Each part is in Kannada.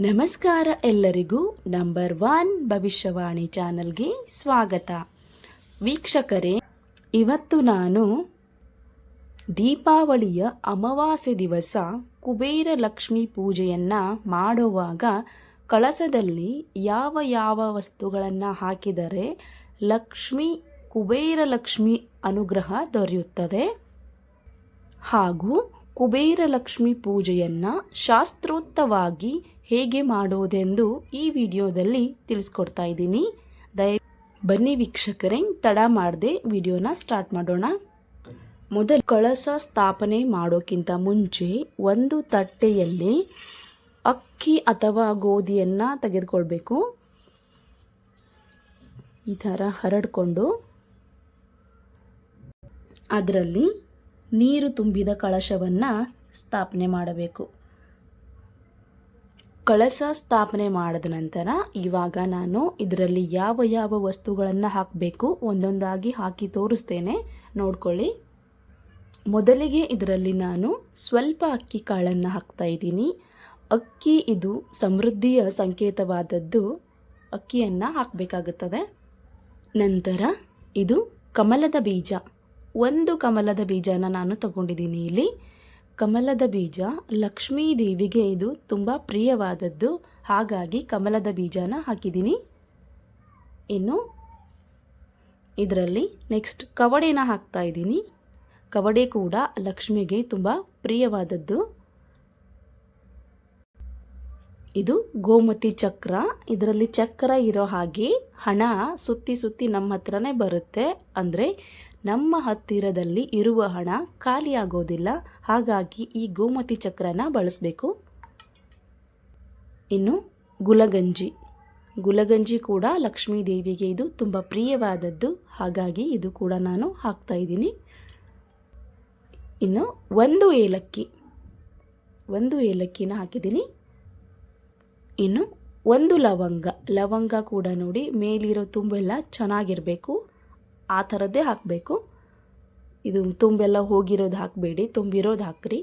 ನಮಸ್ಕಾರ ಎಲ್ಲರಿಗೂ ನಂಬರ್ ಒನ್ ಭವಿಷ್ಯವಾಣಿ ಚಾನಲ್ಗೆ ಸ್ವಾಗತ. ವೀಕ್ಷಕರೇ, ಇವತ್ತು ನಾನು ದೀಪಾವಳಿಯ ಅಮಾವಾಸ್ಯೆ ದಿವಸ ಕುಬೇರ ಲಕ್ಷ್ಮಿ ಪೂಜೆಯನ್ನು ಮಾಡುವಾಗ ಕಳಸದಲ್ಲಿ ಯಾವ ಯಾವ ವಸ್ತುಗಳನ್ನು ಹಾಕಿದರೆ ಲಕ್ಷ್ಮಿ, ಕುಬೇರ ಲಕ್ಷ್ಮಿ ಅನುಗ್ರಹ ದೊರೆಯುತ್ತದೆ. ಹಾಗೂ ಕುಬೇರ ಲಕ್ಷ್ಮಿ ಪೂಜೆಯನ್ನು ಶಾಸ್ತ್ರೋತ್ತವಾಗಿ ಹೇಗೆ ಮಾಡೋದೆಂದು ಈ ವಿಡಿಯೋದಲ್ಲಿ ತಿಳಿಸ್ಕೊಡ್ತಾ ಇದ್ದೀನಿ. ದಯ ಬನ್ನಿ ವೀಕ್ಷಕರೇ, ತಡ ಮಾಡದೆ ವಿಡಿಯೋನ ಸ್ಟಾರ್ಟ್ ಮಾಡೋಣ. ಮೊದಲು ಕಳಸ ಸ್ಥಾಪನೆ ಮಾಡೋಕ್ಕಿಂತ ಮುಂಚೆ ಒಂದು ತಟ್ಟೆಯಲ್ಲಿ ಅಕ್ಕಿ ಅಥವಾ ಗೋಧಿಯನ್ನು ತೆಗೆದುಕೊಳ್ಬೇಕು. ಈ ಥರ ಹರಡಿಕೊಂಡು ಅದರಲ್ಲಿ ನೀರು ತುಂಬಿದ ಕಳಶವನ್ನು ಸ್ಥಾಪನೆ ಮಾಡಬೇಕು. ಕಳಶ ಸ್ಥಾಪನೆ ಮಾಡಿದ ನಂತರ ಇವಾಗ ನಾನು ಇದರಲ್ಲಿ ಯಾವ ಯಾವ ವಸ್ತುಗಳನ್ನು ಹಾಕಬೇಕು ಒಂದೊಂದಾಗಿ ಹಾಕಿ ತೋರಿಸ್ತೇನೆ. ನೋಡ್ಕೊಳ್ಳಿ. ಮೊದಲಿಗೆ ಇದರಲ್ಲಿ ನಾನು ಸ್ವಲ್ಪ ಅಕ್ಕಿ ಕಾಳನ್ನು ಹಾಕ್ತಾ ಇದ್ದೀನಿ. ಅಕ್ಕಿ ಇದು ಸಮೃದ್ಧಿಯ ಸಂಕೇತವಾದದ್ದು. ಅಕ್ಕಿಯನ್ನು ಹಾಕಬೇಕಾಗುತ್ತದೆ. ನಂತರ ಇದು ಕಮಲದ ಬೀಜ. ಒಂದು ಕಮಲದ ಬೀಜನ ನಾನು ತಗೊಂಡಿದ್ದೀನಿ ಇಲ್ಲಿ. ಕಮಲದ ಬೀಜ ಲಕ್ಷ್ಮೀ ದೇವಿಗೆ ಇದು ತುಂಬ ಪ್ರಿಯವಾದದ್ದು. ಹಾಗಾಗಿ ಕಮಲದ ಬೀಜನ ಹಾಕಿದ್ದೀನಿ. ಇನ್ನು ಇದರಲ್ಲಿ ನೆಕ್ಸ್ಟ್ ಕವಡೆನ ಹಾಕ್ತಾ ಇದ್ದೀನಿ. ಕವಡೆ ಕೂಡ ಲಕ್ಷ್ಮಿಗೆ ತುಂಬ ಪ್ರಿಯವಾದದ್ದು. ಇದು ಗೋಮತಿ ಚಕ್ರ. ಇದರಲ್ಲಿ ಚಕ್ರ ಇರೋ ಹಾಗೆ ಹಣ ಸುತ್ತಿ ಸುತ್ತಿ ನಮ್ಮ ಹತ್ರನೇ ಬರುತ್ತೆ. ಅಂದರೆ ನಮ್ಮ ಹತ್ತಿರದಲ್ಲಿ ಇರುವ ಹಣ ಖಾಲಿಯಾಗೋದಿಲ್ಲ ಹಾಗಾಗಿ ಈ ಗೋಮತಿ ಚಕ್ರನ ಬಳಸಬೇಕು. ಇನ್ನು ಗುಲಗಂಜಿ. ಗುಲಗಂಜಿ ಕೂಡ ಲಕ್ಷ್ಮೀ ದೇವಿಗೆ ಇದು ತುಂಬ ಪ್ರಿಯವಾದದ್ದು. ಹಾಗಾಗಿ ಇದು ಕೂಡ ನಾನು ಹಾಕ್ತಾ ಇದ್ದೀನಿ. ಇನ್ನು ಒಂದು ಏಲಕ್ಕಿ. ಒಂದು ಏಲಕ್ಕಿನ ಹಾಕಿದ್ದೀನಿ. ಇನ್ನು ಒಂದು ಲವಂಗ ಲವಂಗ ಕೂಡ ನೋಡಿ ಮೇಲಿರೋ ತುಂಬೆಲ್ಲ ಚೆನ್ನಾಗಿರಬೇಕು. ಆ ಥರದ್ದೇ ಹಾಕಬೇಕು. ಇದು ತುಂಬೆಲ್ಲ ಹೋಗಿರೋದು ಹಾಕಬೇಡಿ, ತುಂಬಿರೋದು ಹಾಕ್ರಿ.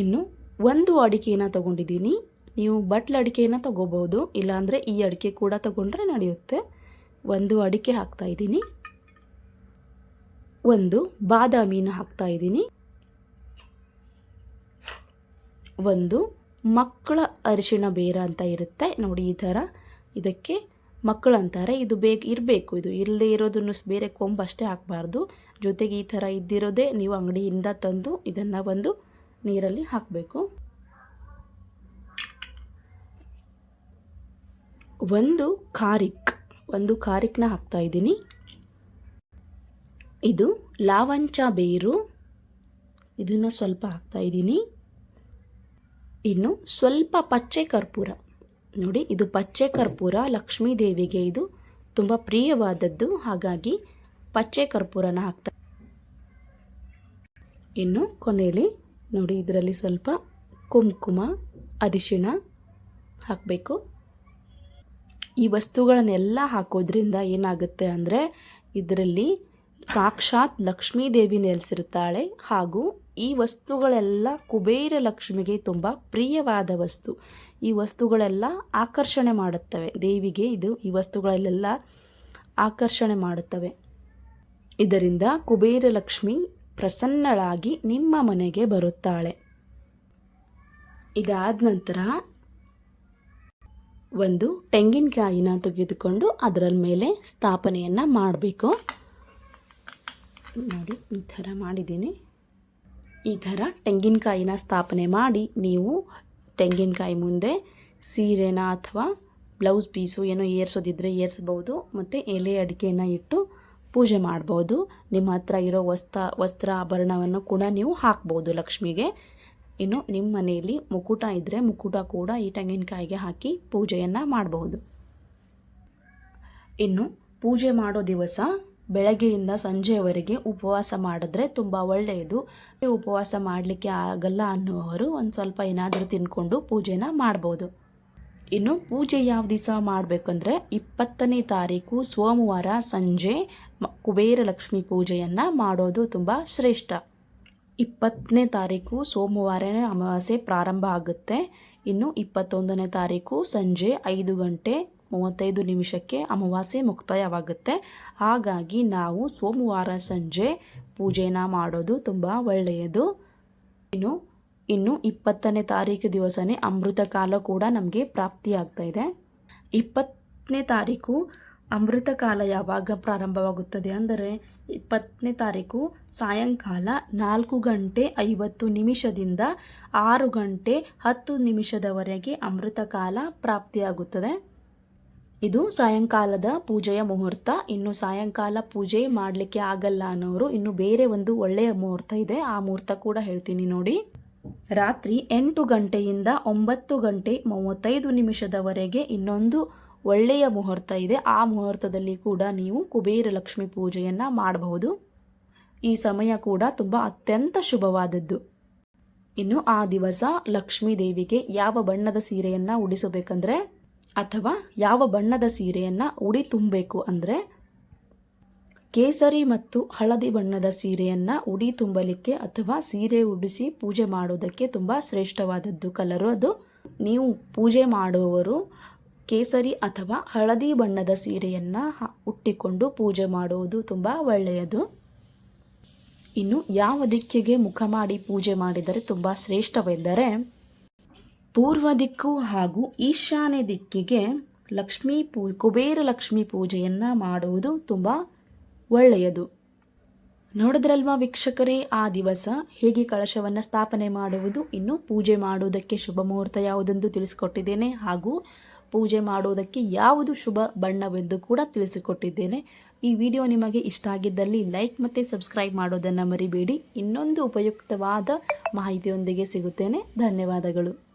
ಇನ್ನು ಒಂದು ಅಡಿಕೆನ ತಗೊಂಡಿದ್ದೀನಿ. ನೀವು ಬಟ್ಲ ಅಡಿಕೆನ ತೊಗೋಬೋದು, ಇಲ್ಲಾಂದರೆ ಈ ಅಡಿಕೆ ಕೂಡ ತೊಗೊಂಡ್ರೆ ನಡೆಯುತ್ತೆ. ಒಂದು ಅಡಿಕೆ ಹಾಕ್ತಾ ಇದ್ದೀನಿ. ಒಂದು ಬಾದಾಮಿನ ಹಾಕ್ತಾ ಇದ್ದೀನಿ. ಒಂದು ಮಕ್ಕಳ ಅರಿಶಿಣ ಬೇರ ಅಂತ ಇರುತ್ತೆ. ನೋಡಿ ಈ ಥರ ಇದಕ್ಕೆ ಮಕ್ಕಳು ಅಂತಾರೆ. ಇದು ಬೇಗ ಇರಬೇಕು. ಇದು ಇಲ್ಲದೆ ಇರೋದನ್ನು ಬೇರೆ ಕೊಂಬು ಅಷ್ಟೇ ಹಾಕಬಾರ್ದು. ಜೊತೆಗೆ ಈ ಥರ ಇದ್ದಿರೋದೇ ನೀವು ಅಂಗಡಿಯಿಂದ ತಂದು ಇದನ್ನು ಒಂದು ನೀರಲ್ಲಿ ಹಾಕಬೇಕು. ಒಂದು ಖಾರಿಕ್. ಒಂದು ಖಾರಿಕ್ನ ಹಾಕ್ತಾ ಇದ್ದೀನಿ. ಇದು ಲಾವಂಚ ಬೇರು. ಇದನ್ನು ಸ್ವಲ್ಪ ಹಾಕ್ತಾ ಇದ್ದೀನಿ. ಇನ್ನು ಸ್ವಲ್ಪ ಪಚ್ಚೆ ಕರ್ಪೂರ. ನೋಡಿ, ಇದು ಪಚ್ಚೆ ಕರ್ಪೂರ ಲಕ್ಷ್ಮೀ ದೇವಿಗೆ ಇದು ತುಂಬ ಪ್ರಿಯವಾದದ್ದು. ಹಾಗಾಗಿ ಪಚ್ಚೆ ಕರ್ಪೂರನ ಹಾಕ್ತಾ ಇನ್ನು ಕೊನೆಯಲ್ಲಿ ನೋಡಿ, ಇದರಲ್ಲಿ ಸ್ವಲ್ಪ ಕುಂಕುಮ, ಅರಿಶಿಣ ಹಾಕಬೇಕು. ಈ ವಸ್ತುಗಳನ್ನೆಲ್ಲ ಹಾಕೋದ್ರಿಂದ ಏನಾಗುತ್ತೆ ಅಂದರೆ, ಇದರಲ್ಲಿ ಸಾಕ್ಷಾತ್ ಲಕ್ಷ್ಮೀ ದೇವಿ ನೆಲೆಸಿರುತ್ತಾಳೆ ಹಾಗೂ ಈ ವಸ್ತುಗಳೆಲ್ಲ ಕುಬೇರ ಲಕ್ಷ್ಮಿಗೆ ತುಂಬ ಪ್ರಿಯವಾದ ವಸ್ತು. ಈ ವಸ್ತುಗಳೆಲ್ಲ ಆಕರ್ಷಣೆ ಮಾಡುತ್ತವೆ. ದೇವಿಗೆ ಇದು ಈ ವಸ್ತುಗಳಲ್ಲೆಲ್ಲ ಆಕರ್ಷಣೆ ಮಾಡುತ್ತವೆ. ಇದರಿಂದ ಕುಬೇರ ಲಕ್ಷ್ಮಿ ಪ್ರಸನ್ನಳಾಗಿ ನಿಮ್ಮ ಮನೆಗೆ ಬರುತ್ತಾಳೆ. ಇದಾದ ನಂತರ ಒಂದು ತೆಂಗಿನಕಾಯಿನ ತೆಗೆದುಕೊಂಡು ಅದರ ಮೇಲೆ ಸ್ಥಾಪನೆಯನ್ನು ಮಾಡಬೇಕು. ನೋಡಿ, ಈ ಥರ ಮಾಡಿದ್ದೀನಿ. ಈ ಥರ ತೆಂಗಿನಕಾಯಿನ ಸ್ಥಾಪನೆ ಮಾಡಿ ನೀವು ತೆಂಗಿನಕಾಯಿ ಮುಂದೆ ಸೀರೆನ ಅಥವಾ ಬ್ಲೌಸ್ ಪೀಸು ಏನೋ ಏರ್ಸೋದಿದ್ರೆ ಏರಿಸ್ಬೋದು ಮತ್ತು ಎಲೆ ಅಡಿಕೆನ ಇಟ್ಟು ಪೂಜೆ ಮಾಡ್ಬೋದು. ನಿಮ್ಮ ಹತ್ರ ಇರೋ ವಸ್ತ್ರ ವಸ್ತ್ರ ಆಭರಣವನ್ನು ಕೂಡ ನೀವು ಹಾಕ್ಬೋದು ಲಕ್ಷ್ಮಿಗೆ. ಇನ್ನು ನಿಮ್ಮ ಮನೆಯಲ್ಲಿ ಮುಕುಟ ಇದ್ದರೆ ಮುಕುಟ ಕೂಡ ಈ ತೆಂಗಿನಕಾಯಿಗೆ ಹಾಕಿ ಪೂಜೆಯನ್ನು ಮಾಡಬಹುದು ಇನ್ನು ಪೂಜೆ ಮಾಡೋ ದಿವಸ ಬೆಳಗ್ಗೆಯಿಂದ ಸಂಜೆಯವರೆಗೆ ಉಪವಾಸ ಮಾಡಿದ್ರೆ ತುಂಬ ಒಳ್ಳೆಯದು. ಉಪವಾಸ ಮಾಡಲಿಕ್ಕೆ ಆಗಲ್ಲ ಅನ್ನುವರು ಒಂದು ಸ್ವಲ್ಪ ಏನಾದರೂ ತಿನ್ಕೊಂಡು ಪೂಜೆನ ಮಾಡ್ಬೋದು. ಇನ್ನು ಪೂಜೆ ಯಾವ ದಿವಸ ಮಾಡಬೇಕಂದ್ರೆ ಇಪ್ಪತ್ತನೇ ತಾರೀಕು ಸೋಮವಾರ ಸಂಜೆ ಕುಬೇರ ಲಕ್ಷ್ಮಿ ಪೂಜೆಯನ್ನು ಮಾಡೋದು ತುಂಬ ಶ್ರೇಷ್ಠ. ಇಪ್ಪತ್ತನೇ ತಾರೀಕು ಸೋಮವಾರನೇ ಅಮಾವಾಸ್ಯೆ ಪ್ರಾರಂಭ ಆಗುತ್ತೆ. ಇನ್ನು ಇಪ್ಪತ್ತೊಂದನೇ ತಾರೀಕು ಸಂಜೆ ಐದು ಗಂಟೆ ಮೂವತ್ತೈದು ನಿಮಿಷಕ್ಕೆ ಅಮಾವಾಸ್ಯೆ ಮುಕ್ತಾಯವಾಗುತ್ತೆ. ಹಾಗಾಗಿ ನಾವು ಸೋಮವಾರ ಸಂಜೆ ಪೂಜೆನ ಮಾಡೋದು ತುಂಬ ಒಳ್ಳೆಯದು. ಇನ್ನು ಇನ್ನು ಇಪ್ಪತ್ತನೇ ತಾರೀಕು ದಿವಸನೇ ಅಮೃತ ಕಾಲ ಕೂಡ ನಮಗೆ ಪ್ರಾಪ್ತಿಯಾಗ್ತಾ ಇದೆ. ಇಪ್ಪತ್ತನೇ ತಾರೀಕು ಅಮೃತ ಕಾಲ ಯಾವಾಗ ಪ್ರಾರಂಭವಾಗುತ್ತದೆ ಅಂದರೆ, ಇಪ್ಪತ್ತನೇ ತಾರೀಕು ಸಾಯಂಕಾಲ ನಾಲ್ಕು ಗಂಟೆ ಐವತ್ತು ನಿಮಿಷದಿಂದ ಆರು ಗಂಟೆ ಹತ್ತು ನಿಮಿಷದವರೆಗೆ ಅಮೃತ ಕಾಲ ಪ್ರಾಪ್ತಿಯಾಗುತ್ತದೆ. ಇದು ಸಾಯಂಕಾಲದ ಪೂಜೆಯ ಮುಹೂರ್ತ. ಇನ್ನು ಸಾಯಂಕಾಲ ಪೂಜೆ ಮಾಡಲಿಕ್ಕೆ ಆಗಲ್ಲ ಅನ್ನೋರು ಇನ್ನು ಬೇರೆ ಒಂದು ಒಳ್ಳೆಯ ಮುಹೂರ್ತ ಇದೆ. ಆ ಮುಹೂರ್ತ ಕೂಡ ಹೇಳ್ತೀನಿ ನೋಡಿ. ರಾತ್ರಿ ಎಂಟು ಗಂಟೆಯಿಂದ ಒಂಬತ್ತು ಗಂಟೆ ಮೂವತ್ತೈದು ನಿಮಿಷದವರೆಗೆ ಇನ್ನೊಂದು ಒಳ್ಳೆಯ ಮುಹೂರ್ತ ಇದೆ. ಆ ಮುಹೂರ್ತದಲ್ಲಿ ಕೂಡ ನೀವು ಕುಬೇರ ಲಕ್ಷ್ಮಿ ಪೂಜೆಯನ್ನು ಮಾಡಬಹುದು. ಈ ಸಮಯ ಕೂಡ ತುಂಬ ಅತ್ಯಂತ ಶುಭವಾದದ್ದು. ಇನ್ನು ಆ ದಿವಸ ಲಕ್ಷ್ಮೀ ದೇವಿಗೆ ಯಾವ ಬಣ್ಣದ ಸೀರೆಯನ್ನು ಉಡಿಸಬೇಕಂದ್ರೆ ಅಥವಾ ಯಾವ ಬಣ್ಣದ ಸೀರೆಯನ್ನು ಉಡಿ ತುಂಬಬೇಕು ಅಂದರೆ ಕೇಸರಿ ಮತ್ತು ಹಳದಿ ಬಣ್ಣದ ಸೀರೆಯನ್ನು ಉಡಿ ತುಂಬಲಿಕ್ಕೆ ಅಥವಾ ಸೀರೆ ಉಡಿಸಿ ಪೂಜೆ ಮಾಡೋದಕ್ಕೆ ತುಂಬ ಶ್ರೇಷ್ಠವಾದದ್ದು ಕಲರು ಅದು. ನೀವು ಪೂಜೆ ಮಾಡುವವರು ಕೇಸರಿ ಅಥವಾ ಹಳದಿ ಬಣ್ಣದ ಸೀರೆಯನ್ನು ಉಟ್ಟಿಕೊಂಡು ಪೂಜೆ ಮಾಡುವುದು ತುಂಬ ಒಳ್ಳೆಯದು. ಇನ್ನು ಯಾವ ದಿಕ್ಕಿಗೆ ಮುಖ ಮಾಡಿ ಪೂಜೆ ಮಾಡಿದರೆ ತುಂಬ ಶ್ರೇಷ್ಠವೆಂದರೆ ಪೂರ್ವ ದಿಕ್ಕು ಹಾಗೂ ಈಶಾನ್ಯ ದಿಕ್ಕಿಗೆ ಲಕ್ಷ್ಮೀ ಪೂ, ಕುಬೇರ ಲಕ್ಷ್ಮೀ ಪೂಜೆಯನ್ನು ಮಾಡುವುದು ತುಂಬ ಒಳ್ಳೆಯದು. ನೋಡಿದ್ರಲ್ವಾ ವೀಕ್ಷಕರೇ, ಆ ದಿವಸ ಹೇಗೆ ಕಳಶವನ್ನು ಸ್ಥಾಪನೆ ಮಾಡುವುದು, ಇನ್ನು ಪೂಜೆ ಮಾಡುವುದಕ್ಕೆ ಶುಭ ಮುಹೂರ್ತ ಯಾವುದೆಂದು ತಿಳಿಸಿಕೊಟ್ಟಿದ್ದೇನೆ ಹಾಗೂ ಪೂಜೆ ಮಾಡುವುದಕ್ಕೆ ಯಾವುದು ಶುಭ ಬಣ್ಣವೆಂದು ಕೂಡ ತಿಳಿಸಿಕೊಟ್ಟಿದ್ದೇನೆ. ಈ ವಿಡಿಯೋ ನಿಮಗೆ ಇಷ್ಟ ಆಗಿದ್ದಲ್ಲಿ ಲೈಕ್ ಮತ್ತು ಸಬ್ಸ್ಕ್ರೈಬ್ ಮಾಡೋದನ್ನು ಮರಿಬೇಡಿ. ಇನ್ನೊಂದು ಉಪಯುಕ್ತವಾದ ಮಾಹಿತಿಯೊಂದಿಗೆ ಸಿಗುತ್ತೇನೆ. ಧನ್ಯವಾದಗಳು.